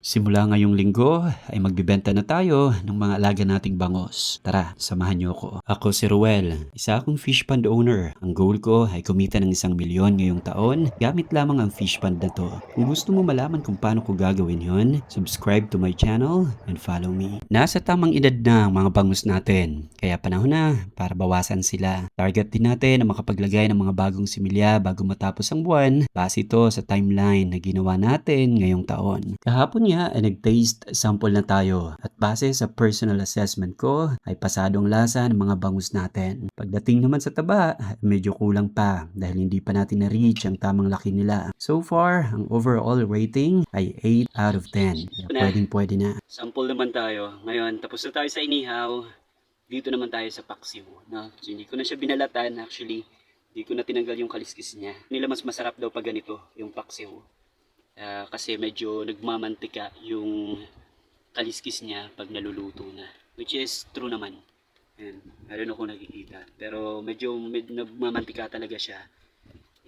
Simula ngayong linggo ay magbibenta na tayo ng mga alaga nating bangos. Tara, samahan niyo ako. Ako si Ruel, isa akong fish pond owner. Ang goal ko ay kumita ng isang milyon ngayong taon gamit lamang ang fish pond na to. Kung gusto mo malaman kung paano ko gagawin yon, subscribe to my channel and follow me. Nasa tamang edad na ang mga bangus natin, kaya panahon na para bawasan sila. Target din natin na makapaglagay ng mga bagong similya bago matapos ang buwan base ito sa timeline na ginawa natin ngayong taon. Kahapon nga ay nag-taste sample na tayo at base sa personal assessment ko ay pasadong lasa ng mga bangus natin. Pagdating naman sa taba, medyo kulang pa dahil hindi pa natin na-reach ang tamang laki nila. So far, ang overall rating ay 8 out of 10. Kaya pwedeng pwede na. Sample naman tayo. Ngayon, tapos na tayo sa inihaw. Dito naman tayo sa paksiw. No? So, hindi ko na siya binalatan actually. Hindi ko na tinanggal yung kaliskis niya. Nila mas masarap daw pag ganito, yung paksiw. Ah, kasi medyo nagmamantika yung kaliskis niya pag naluluto na. Which is true naman. Ayan, meron ako nakikita. Pero medyo med, nagmamantika talaga siya.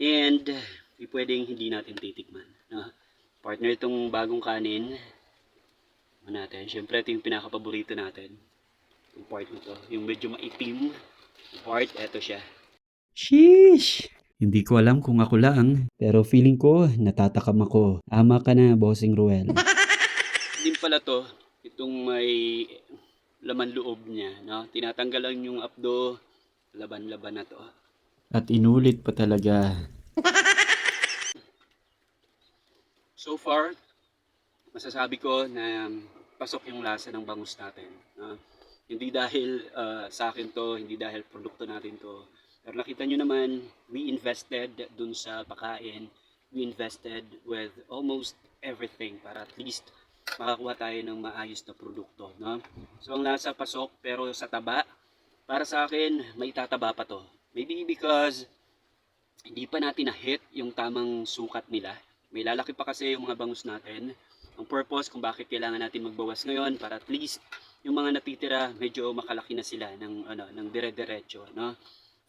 And di pwedeng hindi natin titikman. No? Partner itong bagong kanin. Ano natin? Siyempre ito yung pinaka-paborito natin. Yung part na to. Yung medyo maitim. Part, eto siya. Sheesh! Hindi ko alam kung ako lang, pero feeling ko natatakam ako. Ama ka na, Bossing Ruel. Din pala to, itong may laman loob niya, no? Tinatanggal lang yung abdo, laban-laban na to. At inulit pa talaga. so far, masasabi ko na pasok yung lasa ng bangus natin. no? Hindi dahil ah, sa akin to, hindi dahil produkto natin to. Pero nakita nyo naman, we invested dun sa pakain. We invested with almost everything para at least makakuha tayo ng maayos na produkto. No? So ang lasa pasok pero sa taba, para sa akin, may tataba pa to. Maybe because hindi pa natin na-hit yung tamang sukat nila. May lalaki pa kasi yung mga bangus natin. Ang purpose kung bakit kailangan natin magbawas ngayon para at least yung mga natitira medyo makalaki na sila ng ano ng dire-diretso, no?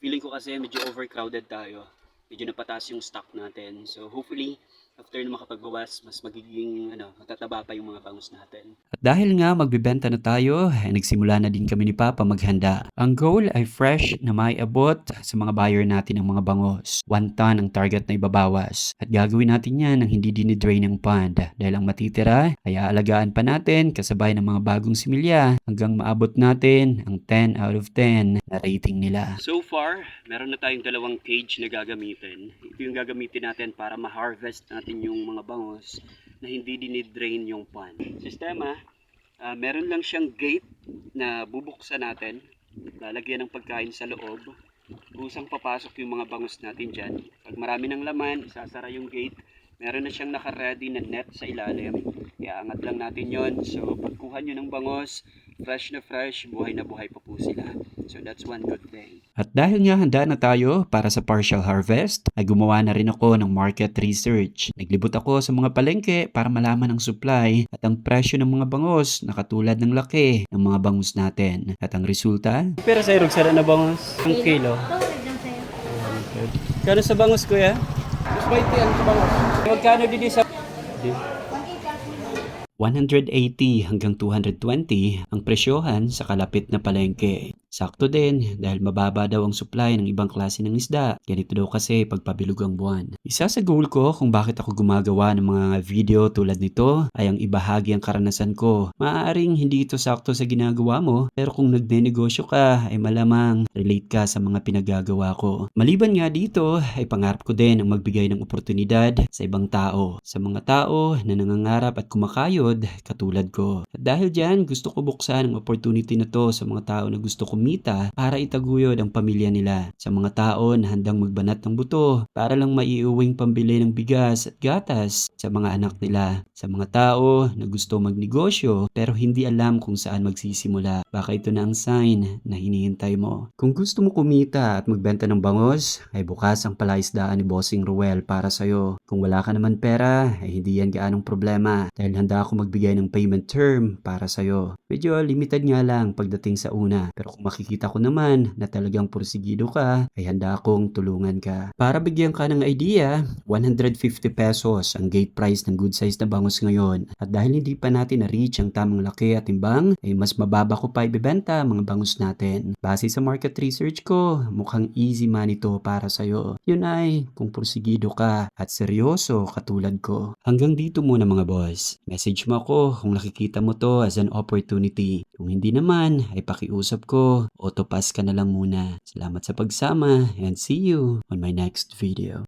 Feeling ko kasi medyo overcrowded tayo. Medyo napataas yung stock natin. So hopefully after na makapagbawas, mas magiging ano, matataba pa yung mga bangus natin. At dahil nga magbibenta na tayo, ay nagsimula na din kami ni Papa maghanda. Ang goal ay fresh na may abot sa mga buyer natin ng mga bangos. One ton ang target na ibabawas. At gagawin natin yan ng hindi dinidrain ng pond. Dahil ang matitira ay aalagaan pa natin kasabay ng mga bagong similya hanggang maabot natin ang 10 out of 10 na rating nila. So far, meron na tayong dalawang cage na gagamitin. Yung gagamitin natin para ma-harvest natin yung mga bangos na hindi dinidrain yung pond. Sistema, ah, meron lang siyang gate na bubuksan natin. Lalagyan ng pagkain sa loob. Kusang papasok yung mga bangus natin dyan. Pag marami ng laman, isasara yung gate. Meron na siyang naka-ready na net sa ilalim. Iaangat lang natin yon So, pagkuha nyo ng bangos, fresh na fresh, buhay na buhay pa po sila. So, that's one good thing. At dahil nga handa na tayo para sa partial harvest, ay gumawa na rin ako ng market research. Naglibot ako sa mga palengke para malaman ang supply at ang presyo ng mga bangos na katulad ng laki ng mga bangus natin. At ang resulta? Pero sa irog sara na bangus, ang kilo. Kano sa bangus kuya? Mas may tiyan sa bangus. Magkano din sa... 180 hanggang 220 ang presyohan sa kalapit na palengke. Sakto din dahil mababa daw ang supply ng ibang klase ng isda. Ganito daw kasi pagpabilog ang buwan. Isa sa goal ko kung bakit ako gumagawa ng mga video tulad nito ay ang ibahagi ang karanasan ko. Maaaring hindi ito sakto sa ginagawa mo pero kung nagnenegosyo ka ay malamang relate ka sa mga pinagagawa ko. Maliban nga dito ay pangarap ko din ang magbigay ng oportunidad sa ibang tao. Sa mga tao na nangangarap at kumakayod katulad ko. At dahil dyan gusto ko buksan ang opportunity na to sa mga tao na gusto kumita para itaguyod ang pamilya nila. Sa mga tao na handang magbanat ng buto para lang maiuwing pambili ng bigas at gatas sa mga anak nila. Sa mga tao na gusto magnegosyo pero hindi alam kung saan magsisimula. Baka ito na ang sign na hinihintay mo. Kung gusto mo kumita at magbenta ng bangos, ay bukas ang palaisdaan ni Bossing Ruel para sa'yo. Kung wala ka naman pera, ay hindi yan gaanong problema dahil handa ako magbigay ng payment term para sa'yo. Medyo limited nga lang pagdating sa una. Pero kung makikita ko naman na talagang porsigido ka, ay handa akong tulungan ka. Para bigyan ka ng idea, 150 pesos ang gate price ng good size na bangus ngayon. At dahil hindi pa natin na-reach ang tamang laki at timbang, ay mas mababa ko pa ibebenta mga bangus natin. Base sa market research ko, mukhang easy money to para sa'yo. Yun ay kung porsigido ka at seryoso katulad ko. Hanggang dito muna mga boss. Message mo ako kung nakikita mo to as an opportunity. Kung hindi naman, ay pakiusap ko, autopass ka na lang muna. Salamat sa pagsama and see you on my next video.